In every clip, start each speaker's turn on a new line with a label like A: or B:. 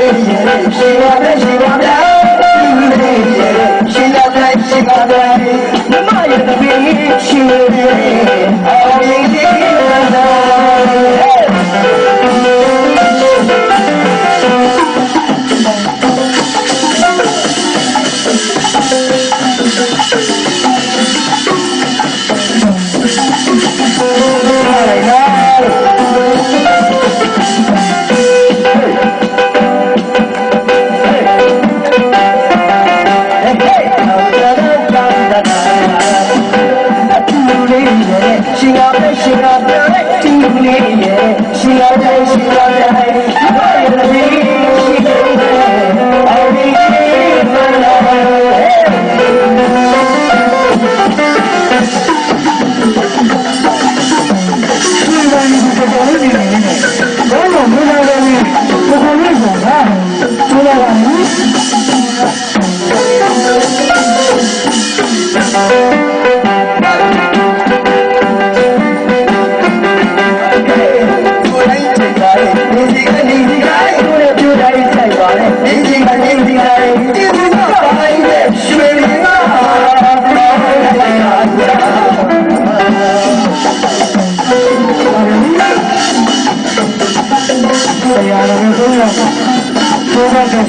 A: All right, now. todas las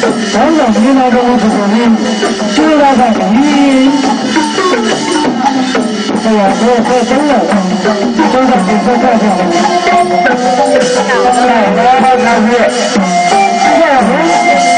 A: ဆောင်းဆောင်မြင်လာတော့ဘုရားရှင်ကျေးဇူးတော်ပါဘီဆရာတော်ဆရာတော်ဆောင်းဆောင်ပြန်ဆက်ကြပါဆောင်းဆောင်ဘာသာဖြင့်ဆရာဘုရား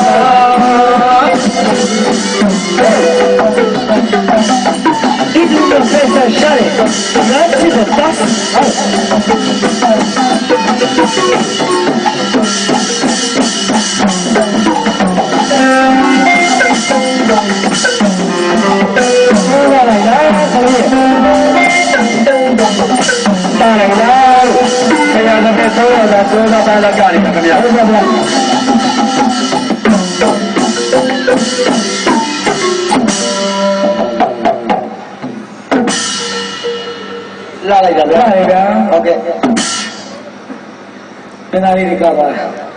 A: ပြောတာပါလာကြတယ်ခင်ဗျာဟုတ်ပါဗျာလာလိုက်ကြဗျာဟုတ်ကဲ့
B: बिना नहीं निकाला है